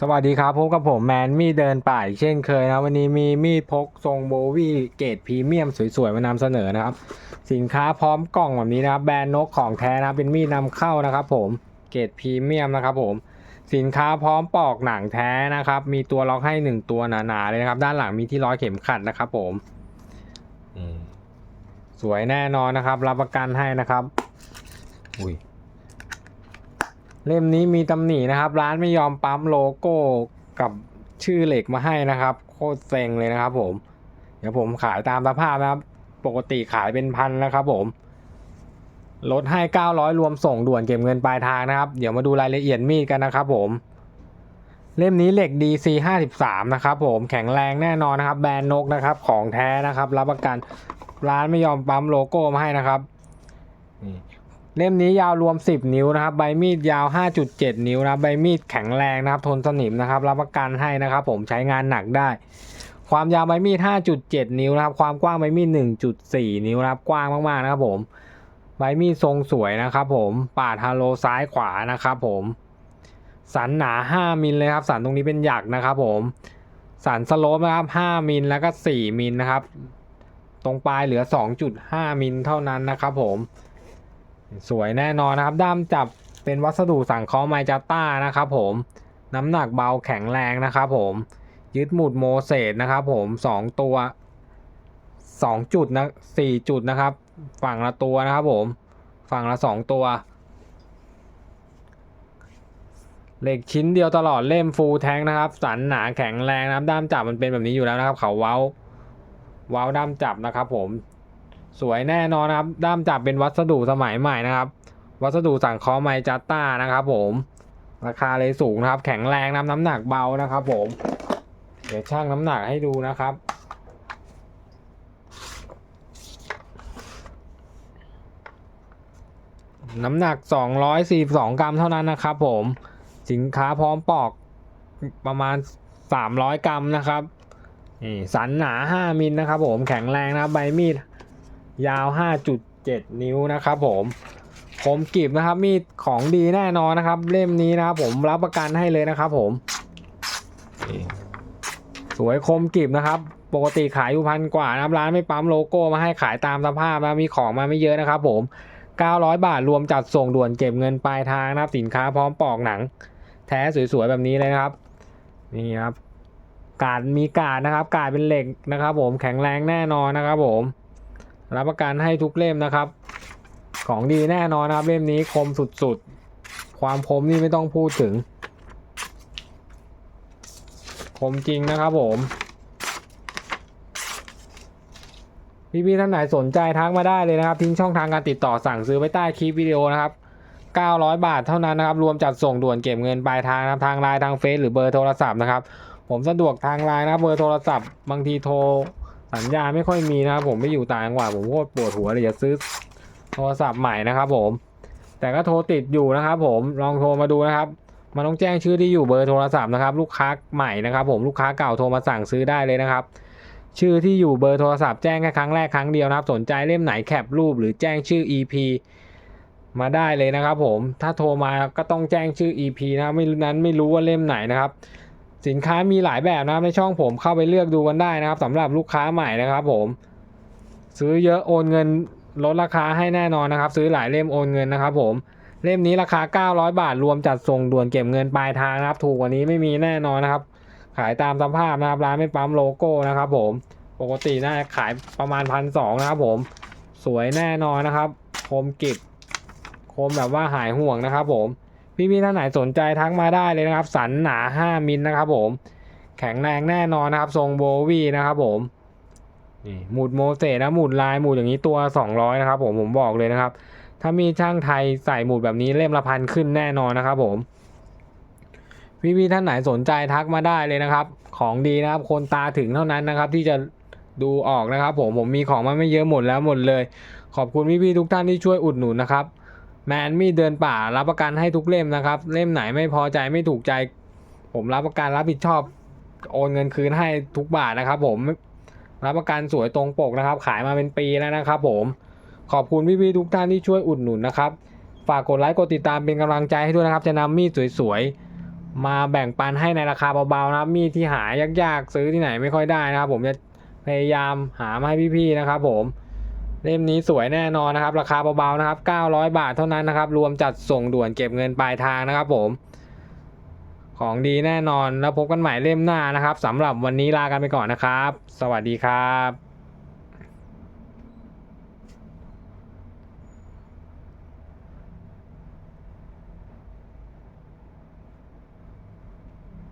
สวัสดีครับพบกับผมแมนมีดเดินป่าอีกเช่นเคยนะ วันนี้มีมีดพกทรงโบวี่เกรดพรีเมียมสวยๆมานำเสนอนะครับ สินค้าพร้อมกล่องแบบนี้นะครับ แบรนด์นกของแท้นะครับเป็นมีดนำเข้านะครับผมเกรดพรีเมียมนะครับผมสินค้าพร้อมปอกหนังแท้นะครับ มีตัวล็อกให้หนึ่งตัวหนาๆเลยนะครับ ด้านหลังมีที่ร้อยเข็มขัดนะครับ ผมอืมสวยแน่นอนนะครับ รับประกันให้นะครับ อุ้ย เล่มนี้มีตำหนินะครับ ร้านไม่ยอมปั๊มโลโก้กับชื่อเหล็กมาให้นะครับ โคตรเซ็งเลยนะครับ ผม เดี๋ยวผมขายตามสภาพนะครับ ปกติขายเป็นพันนะครับผมลดให้ 900 รวมส่งด่วนเก็บเงินปลายทางนะครับ เดี๋ยวมาดูรายละเอียดมีดกันนะครับผม เล่มนี้เหล็ก DC 53นะครับผม แข็งแรงแน่นอนนะครับ แบรนด์นกนะครับ ของแท้นะครับ รับประกัน ร้านไม่ยอมปั๊มโลโก้มาให้นะครับ นี่ เล่มนี้ยาวรวม 10 นิ้วนะครับ ใบมีดยาว 5.7 นิ้วนะครับใบมีดแข็งแรงนะครับ ทนสนิมนะครับ รับประกันให้นะครับ ผมใช้งานหนักได้ ความยาวใบมีด 5.7 นิ้วนะครับ ความกว้างใบมีด 1.4 นิ้วนะครับ กว้างมากๆนะครับ ผม ใบมีดทรงสวยนะครับ ผม ปาดฮาโลซ้ายขวานะครับผม สันหนา 5 มิลเลยครับ สันตรงนี้เป็นหยักนะครับ ผม สันสโลปนะครับ 5 มิลแล้วก็ 4 มิลนะครับ ตรงปลายเหลือ 2.5 มิลเท่านั้นนะครับ ผม สวยแน่นอนนะครับด้ามจับเป็นวัสดุสังเคราะห์ไมจัตต้านะครับผมน้ำหนักเบาแข็งแรงนะครับผมยึดหมุดโมเสสนะครับผมสองตัวสองจุดนะสี่จุดนะครับ ฝั่งละตัวนะครับผมฝั่งละสองตัว เหล็กชิ้นเดียวตลอดเล่มฟูลแท้งนะครับ สันหนาแข็งแรงนะครับด้ามจับมันเป็นแบบนี้อยู่แล้วนะครับ เขาเว้า เว้าด้ามจับนะครับผม สวยแน่นอนนะครับ ด้ามจับเป็นวัสดุสมัยใหม่นะครับ วัสดุสังเคราะห์ไมจัตตานะครับผม ราคาเลยสูงนะครับ แข็งแรงน้ำน้ำหนักเบานะครับ ผม เดี๋ยวชั่งน้ำหนักให้ดูนะครับน้ำหนัก 242 กรัมเท่านั้นนะครับผม สินค้าพร้อมปอกประมาณ 300 กรัมนะครับ นี่สันหนา 5 มิลนะครับผม แข็งแรงนะใบมีด ยาว 5.7 นิ้วนะครับผมคมกริบนะครับมีดของดีแน่นอนนะครับ เล่มนี้นะครับผมรับประกันให้เลยนะครับ ผมสวยคมกริบนะครับ ปกติขายอยู่พันกว่านะครับร้านไม่ปั๊มโลโก้มาให้ขายตามสภาพนะมีของมาไม่เยอะนะครับ ผม 900 บาทรวมจัดส่งด่วนเก็บเงินปลายทางนะครับ สินค้าพร้อมปอกหนัง แท้สวยๆแบบนี้เลยนะครับ นี่ครับ กาดมีกาดนะครับ กาดเป็นเหล็กนะครับ ผมแข็งแรงแน่นอนนะครับ ผม รับประกันให้ทุกเล่มนะครับ ของดีแน่นอนนะครับเล่มนี้คมสุดๆ ความคมนี่ไม่ต้องพูดถึง คมจริงนะครับผมพี่ๆท่านไหนสนใจทักมาได้เลยนะครับ ทิ้งช่องทางการติดต่อสั่งซื้อไว้ใต้คลิปวิดีโอนะครับ 900 บาทเท่านั้นนะครับ รวมจัดส่งด่วนเก็บเงินปลายทางนะครับทางไลน์ทางเฟซหรือเบอร์โทรศัพท์นะครับ ผมสะดวกทางไลน์นะครับเบอร์โทรศัพท์ บางทีโทร สัญญาไม่ค่อยมีนะครับผมไม่อยู่ต่างจังหวัดผมโคตรปวดหัวเลยจะซื้อโทรศัพท์ใหม่นะครับผม แต่ก็โทรติดอยู่นะครับผมลองโทรมาดูนะครับ มันต้องแจ้งชื่อที่อยู่เบอร์โทรศัพท์นะครับ ลูกค้าใหม่นะครับผมลูกค้าเก่าโทรมาสั่งซื้อได้เลยนะครับ ชื่อที่อยู่เบอร์โทรศัพท์แจ้งแค่ครั้งแรกครั้งเดียวนะครับ สนใจเล่มไหนแคปรูปหรือแจ้งชื่อ EP มาได้เลยนะครับผมถ้าโทรมาก็ต้องแจ้งชื่อ EP นะไม่นั้นไม่รู้ว่าเล่มไหนนะครับ สินค้ามีหลายแบบนะครับในช่องผมเข้าไปเลือกดูกันได้นะครับสำหรับลูกค้าใหม่นะครับผม ซื้อเยอะโอนเงินลดราคาให้แน่นอนนะครับ ซื้อหลายเล่มโอนเงินนะครับ ผมเล่มนี้ราคา 900 บาทรวมจัดส่งด่วนเก็บเงินปลายทางนะครับ ถูกกว่านี้ไม่มีแน่นอนนะครับ ขายตามสภาพนะครับร้านไม่ปั๊มโลโก้นะครับ ผมปกติน่าจะขายประมาณพันสองนะครับ ผมสวยแน่นอนนะครับ คมกิบคมแบบว่าหายห่วงนะครับ ผม พี่ๆท่านไหนสนใจทักมาได้เลยนะครับ สันหนา 5 มิลนะครับผม แข็งแรงแน่นอนนะครับ ทรงโบวีนะครับผมนี่หมุดโมเสสนะหมุดลายหมุดอย่างนี้ตัว 200 นะครับผมผมบอกเลยนะครับ ถ้ามีช่างไทยใส่หมุดแบบนี้เล่มละพันขึ้นแน่นอนนะครับผมพี่ๆท่านไหนสนใจทักมาได้เลยนะครับ ของดีนะครับ คนตาถึงเท่านั้นนะครับ ที่จะดูออกนะครับ ผมผมมีของมาไม่เยอะหมดแล้วหมดเลย ขอบคุณพี่ๆทุกท่านที่ช่วยอุดหนุนนะครับ แมนมีเดินป่ารับประกันให้ทุกเล่มนะครับ เล่มไหนไม่พอใจไม่ถูกใจ ผมรับประกันรับผิดชอบ โอนเงินคืนให้ทุกบาทนะครับ ผมรับประกันสวยตรงปกนะครับ ขายมาเป็นปีแล้วนะครับ ผมขอบคุณพี่ๆทุกท่านที่ช่วยอุดหนุนนะครับ ฝากกดไลค์กดติดตามเป็นกำลังใจให้ด้วยนะครับ จะนำมีดสวยๆ มาแบ่งปันให้ในราคาเบาๆนะครับ มีดที่หายากๆ ซื้อที่ไหนไม่ค่อยได้นะครับ ผมจะพยายามหามาให้พี่ๆนะครับ ผม เล่มนี้สวยแน่นอนนะครับ ราคาเบาๆนะครับ 900 บาทเท่านั้นนะครับ รวมจัดส่งด่วนเก็บเงินปลายทางนะครับผม ของดีแน่นอนแล้วพบกันใหม่เล่มหน้านะครับสำหรับวันนี้ลากันไปก่อนนะครับ สวัสดีครับ